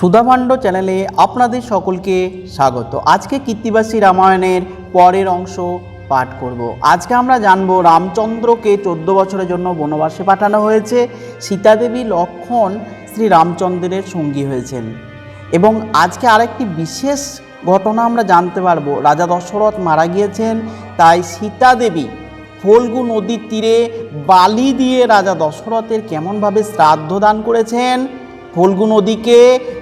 সুধাভাণ্ড চ্যানেলে আপনাদের সকলকে স্বাগত। আজকে কীর্তিবাসী রামায়ণের পরের অংশ পাঠ করব। আজকে আমরা জানব রামচন্দ্রকে চোদ্দ বছরের জন্য বনবাসে পাঠানো হয়েছে। সীতাদেবী লক্ষণ শ্রী রামচন্দ্রের সঙ্গী হয়েছেন। এবং আজকে আরেকটি বিশেষ ঘটনা আমরা জানতে পারব। রাজা দশরথ মারা গিয়েছেন, তাই সীতাদেবী ফলগু নদীর তীরে বালি দিয়ে রাজা দশরথের কেমনভাবে শ্রাদ্ধ দান করেছেন ফল্গু নদীকে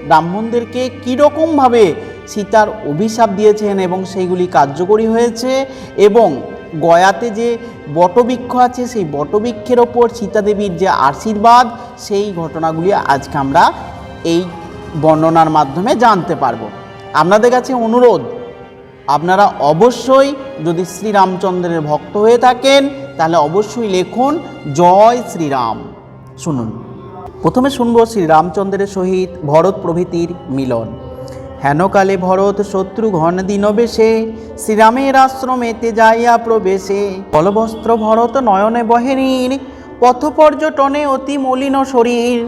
ব্রাহ্মণদেরকে কীরকমভাবে সীতার অভিশাপ দিয়েছেন এবং সেইগুলি কার্যকরী হয়েছে এবং গয়াতে যে বটবৃক্ষ আছে, সেই বটবৃক্ষের ওপর সীতাদেবীর যে আশীর্বাদ, সেই ঘটনাগুলি আজকে আমরা এই বর্ণনার মাধ্যমে জানতে পারব। আপনাদের কাছে অনুরোধ, আপনারা অবশ্যই যদি শ্রীরামচন্দ্রের ভক্ত হয়ে থাকেন, তাহলে অবশ্যই লেখুন, জয় শ্রীরাম। শুনুন। প্রথমে শুনব শ্রীরামচন্দ্রের সহিত ভরত প্রভৃতির মিলন। হেনকালে ভরত শত্রু ঘন দিনবেশে, শ্রীরামের আশ্রমেতে যাইয়া প্রবেশে। কলবস্ত্র ভরত নয়নে বহেনীর, পথ পর্যটনে অতি মলিন শরীর।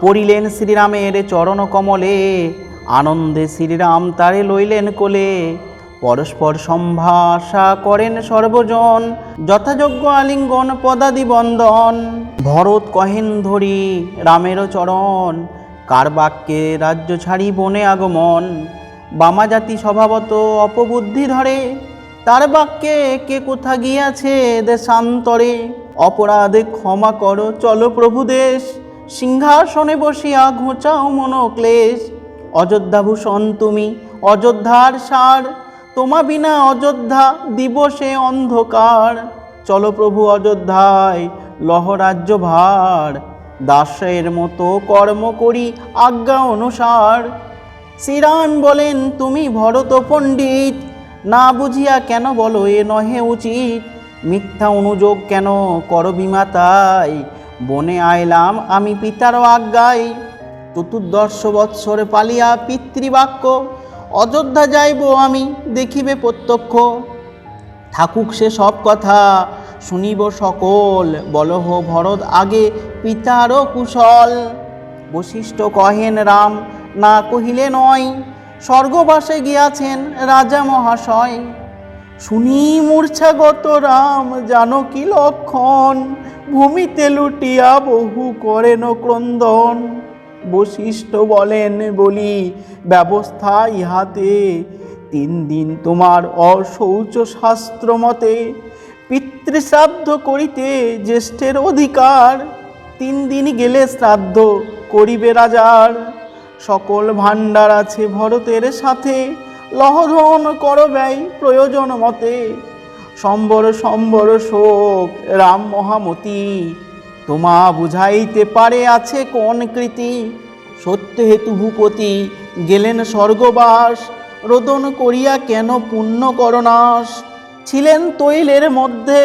পড়িলেন শ্রীরামের চরণ কমলে আনন্দে শ্রীরাম তারে লইলেন কোলে। পরস্পর সম্ভাষা করেন সর্বজন। যথাযোগ্য আলিঙ্গন পদাদি বন্দন ভরত কহেন ধরি রামের চরণ। কার বাক্যে রাজ্য ছাড়ি বনে আগমন। বামা জাতি স্বভাবত অপবুদ্ধি ধরে। তার বাক্যে কে কোথা গিয়াছে দেশান্তরে? অপরাধে ক্ষমা করো, চলো প্রভু দেশ। সিংহাসনে বসিয়া ঘোচাও মনোক্লেশ। অযোধ্যাভূষণ তুমি, অযোধ্যার সার। তোমা বিনা অযোধ্যা দিবসে অন্ধকার। চলো প্রভু অযোধ্যায় লহরাজ্য ভার। দাসের মতো কর্ম করি আজ্ঞা অনুসার। শ্রীরাম বলেন, তুমি ভরত পণ্ডিত। না বুঝিয়া কেন বলো, এ নহে উচিত। মিথ্যা অনুযোগ কেন কর বিমাতাই? বনে আইলাম আমি পিতার আজ্ঞায়। চতুর্দশ বৎসর পালিয়া পিতৃবাক্য। অযোধ্যা যাইব আমি, দেখিবে প্রত্যক্ষ। থাকুক সে সব কথা, শুনিব সকল, বলহ ভরত আগে পিতারও কুশল। বশিষ্ঠ কহেন রাম, না কহিলে নয়, স্বর্গবাসে গিয়াছেন রাজা মহাশয়। শুনি মূর্ছাগত রাম, জানো কি লক্ষণ? ভূমিতে লুটিয়া বহু করেন ক্রন্দন। বশিষ্ঠ বলেন বলি, ব্যবস্থা ইহাতে। তিন দিন তোমার অশৌচ শাস্ত্র মতে, পিতৃশ্রাদ্ধ করিতে জ্যেষ্ঠের অধিকার। তিন দিন গেলে শ্রাদ্ধ করিবে রাজার। সকল ভাণ্ডার আছে ভরতের সাথে, লহধন কর ব্যয় প্রয়োজন মতে। সম্বর সম্বর শোক, রাম মহামতি তোমা বুঝাইতে পারে আছে কোন কৃতি? সত্য হেতু ভূপতি গেলেন স্বর্গবাস, রোদন করিয়া কেন পুণ্য করনাশ? ছিলেন তৈলের মধ্যে,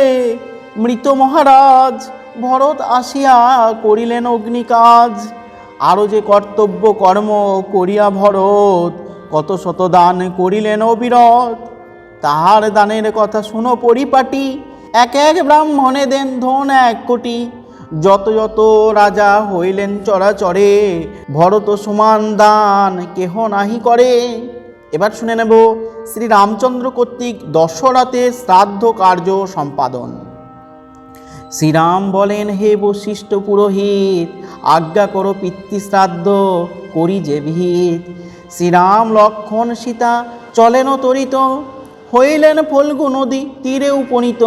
মৃত মহারাজ, ভরত আসিয়া করিলেন অগ্নিকাজ। আরও যে কর্তব্য কর্ম করিয়া ভরত, কত শত দান করিলেন অবিরত। তাহার দানের কথা শুনো পরিপাটি, এক এক ব্রাহ্মণে দেন ধন এক কোটি। যত যত রাজা হইলেন চরাচরে, ভরত সমান দান কেহ নাহি করে। এবার শুনে নেব শ্রী রামচন্দ্র কর্তৃক দশরাতে শ্রাদ্ধ কার্য সম্পাদন। শ্রীরাম বলেন, হে বশিষ্ঠ পুরোহিত, আজ্ঞা করো পিতৃশ্রাদ্ধ, করি যে ভিত শ্রীরাম লক্ষণ সীতা, চলেন তরিত, হইলেন ফল্গু নদী তীরে উপনীত।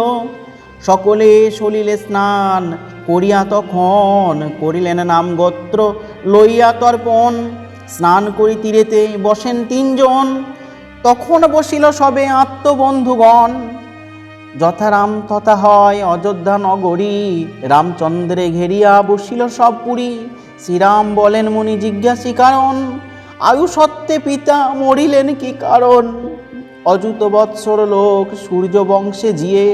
সকলে সলিলে স্নান করিয়া তখন করিলেন নাম গোত্র লইয়া তর্পণ। স্নান করি তীরেতে বসেন তিনজন। তখন বসিল সবে আত্মবন্ধুগণ। যথা রাম তথা হয় অযোধ্যা নগরী। রামচন্দ্রে ঘেরিয়া বসিল সব পুরী। শ্রীরাম বলেন মুনি জিজ্ঞাসী কারণ। আয়ু সত্ত্বে পিতা মরিলেন কি কারণ? অযুত বৎসর লোক সূর্য বংশে জিয়ে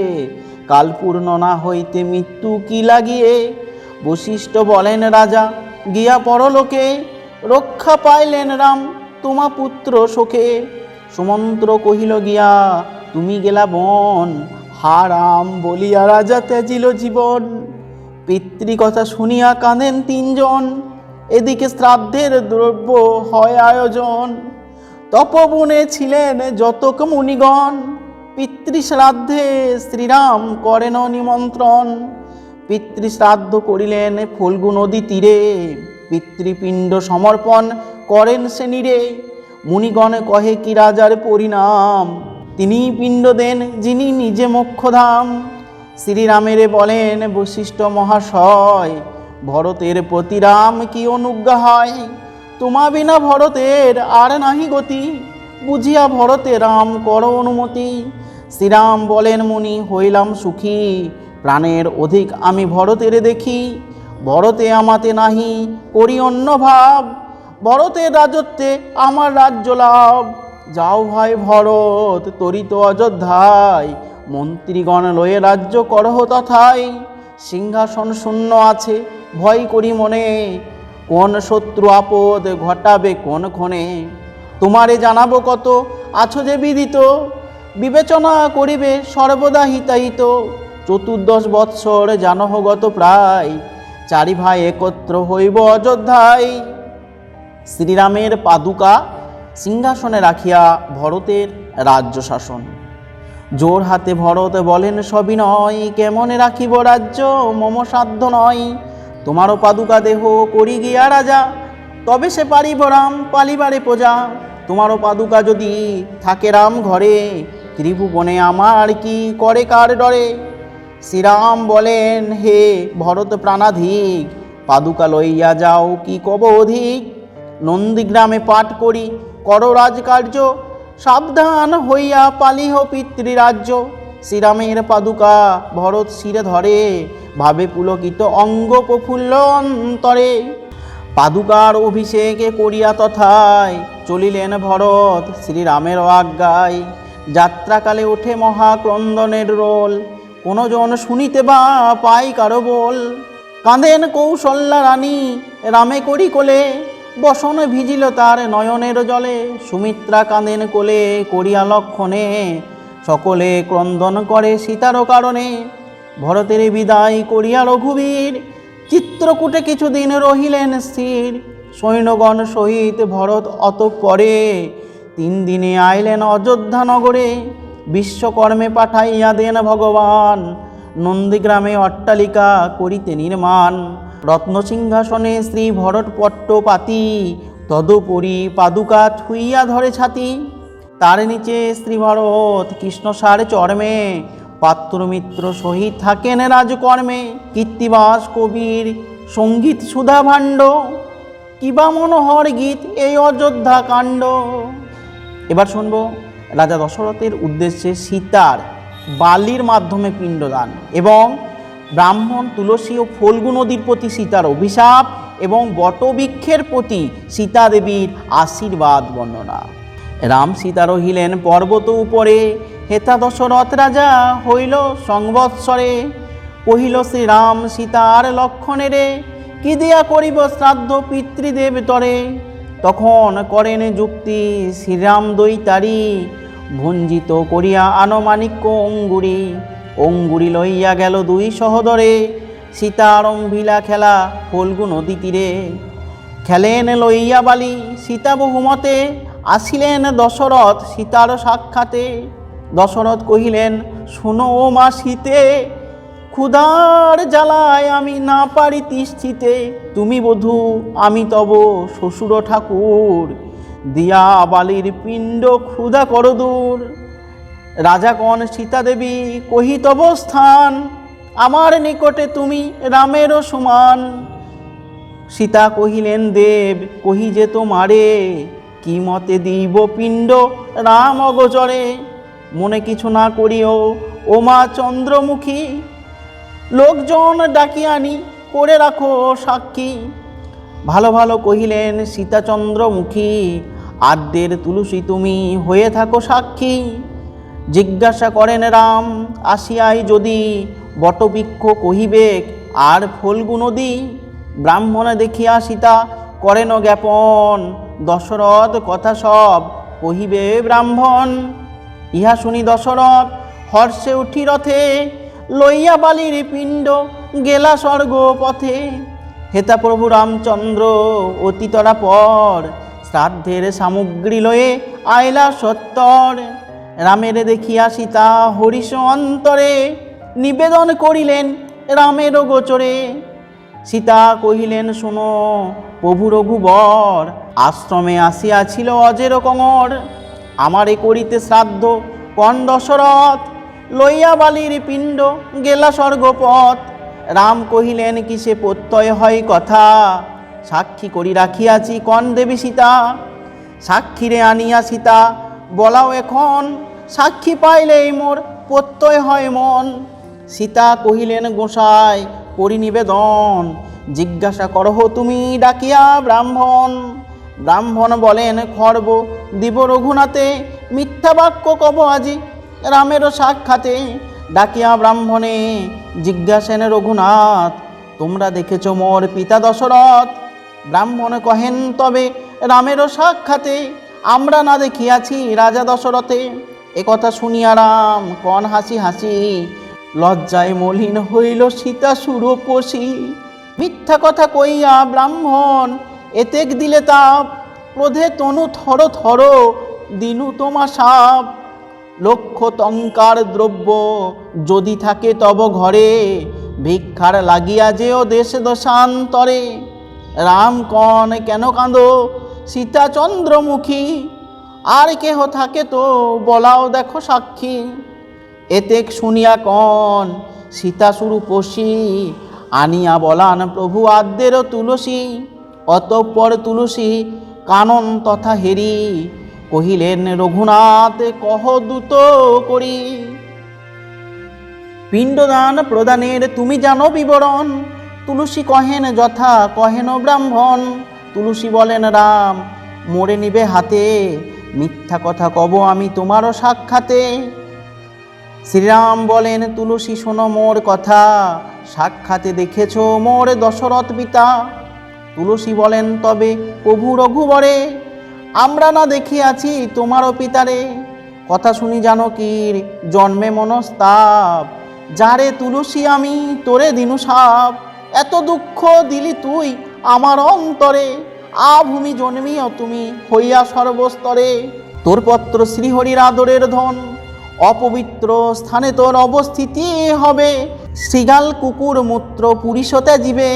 কালপূর্ণ না হইতে মৃত্যু কি লাগিয়ে বশিষ্ঠ বলেন, রাজা, গিয়া পরলোকে রক্ষা পাইলেন রাম, তোমা পুত্র শোকে। সুমন্ত্র কহিল, গিয়া, তুমি গেলা বন। হা রাম বলিয়া রাজা ত্যাজিল জীবন। পিতৃকথা শুনিয়া কাঁদেন তিনজন। এদিকে শ্রাদ্ধের দ্রব্য হয় আয়োজন। তপবনে ছিলেন যতক মুনিগণ। পিতৃশ্রাদ্ধে শ্রীরাম করেন নিমন্ত্রণ। পিতৃশ্রাদ্ধ করিলেন ফল্গু নদী তীরে, পিতৃপিণ্ড সমর্পণ করেন সে নীরে মুনিগণ কহে, কি রাজার পরিণাম? তিনি পিণ্ড দেন যিনি নিজে মোক্ষধাম। শ্রীরামেরে বলেন, বশিষ্ঠ মহাশয়, ভরতের প্রতি রাম কি অনুজ্ঞা হয়? তোমা বিনা ভরতের আর নাহি গতি। বুঝিয়া ভরতে রাম কর অনুমতি। শ্রীরাম বলেন, মুনি, হইলাম সুখী। প্রাণের অধিক আমি ভরতের দেখি। ভরতে আমাতে নাহি, করি অন্য ভাব। ভরতের রাজত্বে আমার রাজ্য লাভ। যাও ভাই ভরত, তরিত অযোধ্যায়। মন্ত্রীগণ লয়ে রাজ্য করহ তথায়। সিংহাসন শূন্য আছে, ভয় করি মনে। কোন শত্রু আপদ ঘটাবে কোন ক্ষণে? তোমারে জানাব কত, আছো যে বিদিত। বিবেচনা করিবে, সর্বদা হিতাহিত। চতুর্দশ বৎসর জানহগত প্রায়, চারি ভাই একত্র হইব অযোধ্যায়। শ্রীরামের পাদুকা সিংহাসনে রাখিয়া ভরতের রাজ্য শাসন। জোর হাতে ভরত বলেন, সবই নয়, কেমনে রাখিব রাজ্য? মম সাধ্য নয়। তোমারও পাদুকা দেহ করি গিয়া রাজা। তবে সে পারিব রাম, পালিবারে প্রজা। তোমারও পাদুকা যদি থাকে রাম ঘরে ত্রিভুবনে আমার কি করে কার ডরে? শ্রীরাম বলেন, হে ভরত প্রাণাধিক, পাদুকা লইয়া যাও কি কব অধিক? নন্দীগ্রামে পাঠ করি, কর রাজকার্য, সাবধান হইয়া পালিহ পিতৃরাজ্য। শ্রীরামের পাদুকা ভরত শিরে ধরে, ভাবে পুলকিত অঙ্গ প্রফুল্ল অন্তরে। পাদুকার অভিষেকে করিয়া তথায় চলিলেন ভরত শ্রীরামের আজ্ঞায়। যাত্রাকালে ওঠে মহাক্রন্দনের রোল। কোনো জন শুনিতে বা পাই কারও বল। কাঁদেন কৌশল্যা রানী, রামে করি কোলে। বসন ভিজিল তার নয়নের জলে। সুমিত্রা কাঁদেন কোলে, করিয়া লক্ষণে। সকলে ক্রন্দন করে সীতারও কারণে। ভরতের বিদায় করিয়া রঘুবীর। চিত্রকূটে কিছুদিন রহিলেন স্থির। সৈন্যগণ সহিত ভরত অতঃপরে। তিন দিনে আইলেন অযোধ্যা নগরে, বিশ্বকর্মে পাঠাইয়া দেন ভগবান। নন্দীগ্রামে অট্টালিকা করিতে নির্মাণ। রত্নসিংহাসনে শ্রী ভরত পট্টপাতি, তদুপরি পাদুকা ছুইয়া ধরে ছাতি। তার নিচে শ্রী ভরত কৃষ্ণসার চর্মে, পাত্রমিত্র সহিত থাকেন রাজকর্মে। কীর্তিবাস কবির সংগীত সুধা ভাণ্ড কিবা মনোহর গীত এই অযোধ্যা কাণ্ড। এবার শুনব রাজা দশরথের উদ্দেশ্যে সীতার বালির মাধ্যমে পিণ্ডদান এবং ব্রাহ্মণ তুলসী ও ফল্গু নদীর প্রতি সীতার অভিশাপ এবং বটবৃক্ষের প্রতি সীতা দেবীর আশীর্বাদ বর্ণনা। রাম সীতা রহিলেন পর্বত উপরে, হেতা দশরথ রাজা হইল সংবৎসরে। কহিল শ্রীরাম সীতার লক্ষণেরে কি দিয়া করিব শ্রাদ্ধ পিতৃদেব তরে? তখন করেন যুক্তি, শ্রীরাম দৈতারি ভঞ্জিত করিয়া আনুমানিক অঙ্গুরি। অঙ্গুরি লইয়া গেল দুই সহদরে সীতারম্ভিলা খেলা ফল্গু নদী তীরে। খেলেন লইয়া বালি, সীতা বহুমতে আসিলেন দশরথ সীতার সাক্ষাতে। দশরথ কহিলেন, শুনো ও মা শীতে ক্ষুধার জ্বালায় আমি না পারি তিষ্ঠিতে। তুমি বধূ, আমি তব শ্বশুর ঠাকুর। দিয়া বালির পিণ্ড ক্ষুধা কর দূর। রাজাগণ সীতা দেবী কহিতব স্থান। আমার নিকটে তুমি রামেরও সমান। সীতা কহিলেন, দেব, কহি যে তোমারে, কি মতে দিব পিণ্ড রাম অগচরে? মনে কিছু না করিও ও মা চন্দ্রমুখী লোকজন ডাকি আনি করে রাখো সাক্ষী। ভালো ভালো কহিলেন, সীতাচন্দ্রমুখী, আদ্যের তুলসী তুমি হয়ে থাকো সাক্ষী। জিজ্ঞাসা করেন রাম, আসিয়াই যদি বটবৃক্ষ কহিবেক আর ফল্গু নদী ব্রাহ্মণে দেখিয়া সীতা, করেন জ্ঞাপন, দশরথ কথা সব কহিবে ব্রাহ্মণ। ইহা শুনি দশরথ হর্ষে উঠি রথে লইয়া বালির পিণ্ড, গেলা স্বর্গ পথে হেতা প্রভু রামচন্দ্র অতীতরা পর, শ্রাদ্ধের সামগ্রী লয়ে আইলা সত্তর। রামের দেখিয়া সীতা হরিষ অন্তরে নিবেদন করিলেন রামের গোচরে। সীতা কহিলেন, শোনো, প্রভু রঘুবর, আশ্রমে আসিয়াছিল অজের কঙর। আমারে করিতে শ্রাদ্ধ কন দশরথ? লইয়া বালির পিণ্ড গেলা স্বর্গপথ। রাম কহিলেন কিসে প্রত্যয় হয় কথা? সাক্ষী করি রাখিয়াছি কন দেবী সীতা? সাক্ষীরে আনিয়া সীতা, বলাও এখন, সাক্ষী পাইলেই মোর প্রত্যয় হয় মন। সীতা কহিলেন, গোসাই পরিনিবেদন জিজ্ঞাসা করহ তুমি ডাকিয়া ব্রাহ্মণ। ব্রাহ্মণ বলেন, খর্ব, দিব রঘুনাথে, মিথ্যা বাক্য কব আজি রামেরও সাক্ষাতে ডাকিয়া ব্রাহ্মণে জিজ্ঞাসেন, রঘুনাথ, তোমরা দেখেছ মোর পিতা দশরথ? ব্রাহ্মণ কহেন, তবে রামেরও সাক্ষাতে আমরা না দেখিয়াছি রাজা দশরথে। একথা শুনিয়া রাম কন হাসি হাসি, লজ্জায় মলিন হইল সীতা সুরপসী। মিথ্যা কথা কইয়া ব্রাহ্মণ, এতেক দিলে তাপ, ক্রোধে তনু থর থর, দিনু তোমা সাপ। লক্ষ টঙ্কার দ্রব্য যদি থাকে তব ঘরে, ভিক্ষার লাগিয়া যেও দেশ দশান্তরে। রাম কন কেন কাঁদো? সীতা চন্দ্রমুখী, আর কেহ থাকে তো বলাও দেখো সাক্ষী। এতেক শুনিয়া কন, সীতা শুরু পশি আনিয়া বলান প্রভু আদ্যের তুলসী। অতঃপর তুলসী কানন তথা হেরি কহিলেন, রঘুনাথ, কহ দূত করি। পিণ্ডদান প্রদানের তুমি জানো বিবরণ। তুলসী কহেন যথা, কহেন ব্রাহ্মণ। তুলসী বলেন, রাম মোড়ে নিবে হাতে। মিথ্যা কথা কব আমি তোমারও সাক্ষাতে। শ্রীরাম বলেন, তুলসী, শোনো মোর কথা। সাক্ষাতে দেখেছ মোর দশরথ পিতা। তুলসী বলেন, তবে প্রভু রঘুবরে আমরা না দেখিয়াছি তোমারও পিতারে। কথা শুনি জানকীর জন্মে মনস্তাপ, যারে তুলসী আমি তোরে দিনু সাপ। এত দুঃখ দিলি তুই আমার অন্তরে, আ ভূমি জন্মিও তুমি হইয়া সর্বস্তরে। তোর পত্র শ্রীহরির আদরের ধন, অপবিত্র স্থানে তোর অবস্থিতি হবে। শ্রীগাল কুকুর মূত্র পুরিশতে জীবে।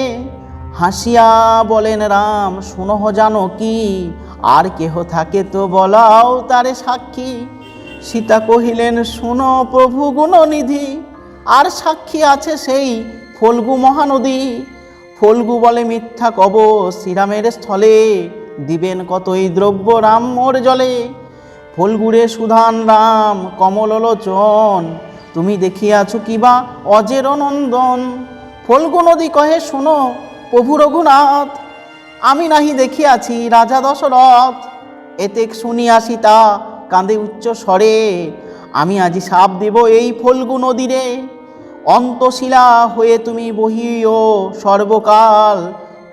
হাসিয়া বলেন, রাম, শুনহ জানো কি আর কেহ থাকে তো বলাও তারে সাক্ষী। সীতা কহিলেন, শুনো প্রভু গুণনিধি, আর সাক্ষী আছে সেই ফল্গু মহানদী। ফল্গু বলে মিথ্যা কব শ্রীরামের স্থলে দিবেন কতই দ্রব্য রাম মোর জলে। ফল্গুরে সুধান রাম, কমললোচন, তুমি দেখিয়াছ কিবা অজের নন্দন। ফল্গু নদী কহে, শোনো প্রভু রঘুনাথ আমি নাহি দেখিয়াছি রাজা দশরথ। এতেক শুনিয়া সীতা কাঁদে উচ্চ স্বরে, আমি আজি সাপ দেব এই ফল্গু নদীরে। অন্তশিলা হয়ে তুমি বহিও সর্বকাল।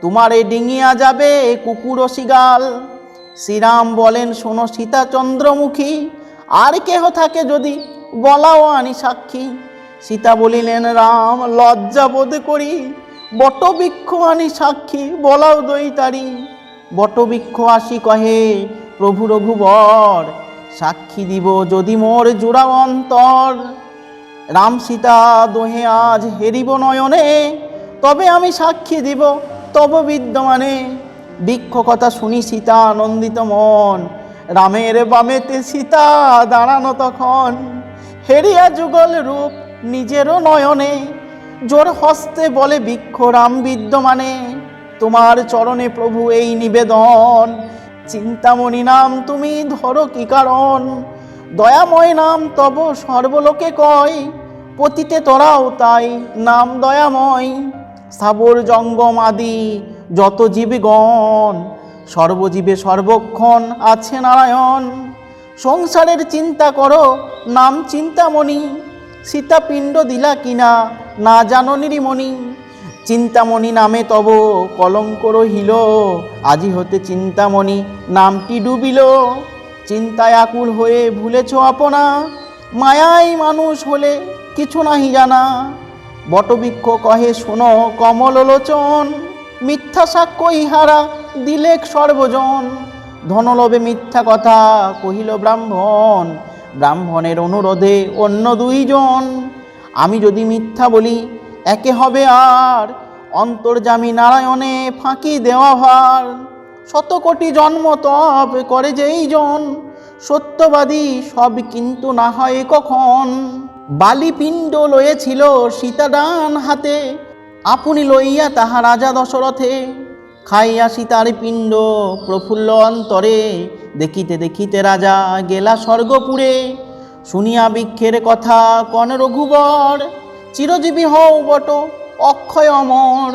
তোমারে ডিঙিয়া যাবে কুকুর শিগাল। শ্রীরাম বলেন, শোনো সীতা চন্দ্রমুখী, আর কেহ থাকে যদি বলাও আনি সাক্ষী। সীতা বলিলেন, রাম, লজ্জা বোধ করি বটবৃক্ষ আনি সাক্ষী, বলাও দইতারি বটবৃক্ষ আসি কহে, প্রভু রঘুবর, সাক্ষী দিব যদি মোর জোড়া অন্তর। রাম সীতা দোহে আজ হেরিব নয়নে, তবে আমি সাক্ষী দিব তব বিদ্যমানে। বৃক্ষ কথা শুনি সীতা আনন্দিত মন, রামের বামেতে সীতা দাঁড়ানো তখন। হেরিয়া যুগল রূপ নিজেরও নয়নে জোর হস্তে বলে বৃক্ষ রাম বিদ্যমানে, তোমার চরণে প্রভু এই নিবেদন। চিন্তামণি নাম তুমি ধরো কি কারণ? দয়াময় নাম তব সর্বলোকে কয়, পতিতে তোরাও তাই নাম দয়াময়। স্থাবর জঙ্গম আদি যত জীবগণ, সর্বজীবে সর্বক্ষণ আছে নারায়ণ। সংসারের চিন্তা করো, নাম চিন্তামণি। সীতাপিণ্ড দিলা কিনা না জানো নিরিমণি? চিন্তামণি নামে তব কলঙ্ক রহিল। আজি হতে চিন্তামণি নামটি ডুবিল। চিন্তায় আকুল হয়ে ভুলেছ আপনা। মায়াই মানুষ হলে কিছু নাহি জানা। বটবৃক্ষ কহে, শোনো কমল লোচন মিথ্যা সাক্ষ্য ইহারা দিলেক সর্বজন। ধনলোভে মিথ্যা কথা কহিল ব্রাহ্মণ ব্রাহ্মণের অনুরোধে অন্য দুইজন। আমি যদি মিথ্যা বলি, একে হবে আর। অন্তর্জামী নারায়ণে ফাঁকি দেওয়া ভার। শত কোটি জন্ম তপ করে যেই জন সত্যবাদী সব কিন্তু না হয় কখন। বালিপিণ্ড লয়েছিল সীতা ডান হাতে। আপনি লইয়া তাহা রাজা দশরথে। খাইয়া সীতার পিণ্ড প্রফুল্ল অন্তরে, দেখিতে দেখিতে রাজা গেলা স্বর্গপুরে। শুনিয়া বৃক্ষের কথা, কন রঘুবর, চিরজীবী হও বট অক্ষয় অমর।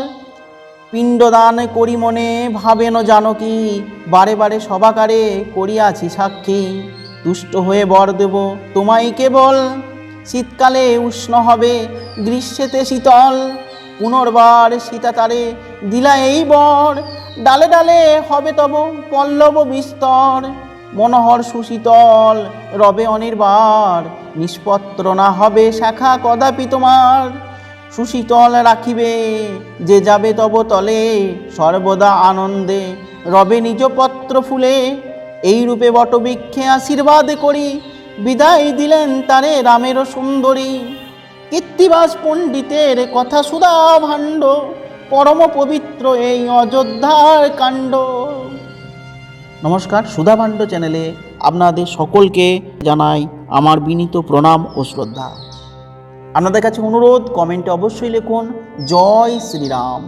পিণ্ডদান করি মনে, ভাবেন জানকী বারে বারে সবাকারে করিয়াছি সাক্ষী। দুষ্ট হয়ে বর দেব তোমায় কেবল, শীতকালে উষ্ণ হবে গ্রীষ্মেতে শীতল। পুনর্বার সীতা তারে দিলা এই বর। ডালে ডালে হবে তব পল্লব বিস্তর। মনোহর সুশীতল রবে অনির্বার। নিষ্পত্র না হবে শাখা কদাপি তোমার। সুশীতল রাখিবে যে যাবে তব তলে। সর্বদা আনন্দে রবে নিজ পত্র ফুলে। এই রূপে বটবৃক্ষে আশীর্বাদ করি। বিদায় দিলেন তারে রামের সুন্দরী। কীর্তিবাস পণ্ডিতের কথা সুধা ভাণ্ড পরম পবিত্র এই অযোধ্যার কাণ্ড। নমস্কার সুধা ভাণ্ড চ্যানেলে আপনাদের সকলকে জানাই আমার বিনীত প্রণাম ও শ্রদ্ধা। আপনাদের কাছে অনুরোধ, কমেন্টে অবশ্যই লিখুন, জয় শ্রীরাম।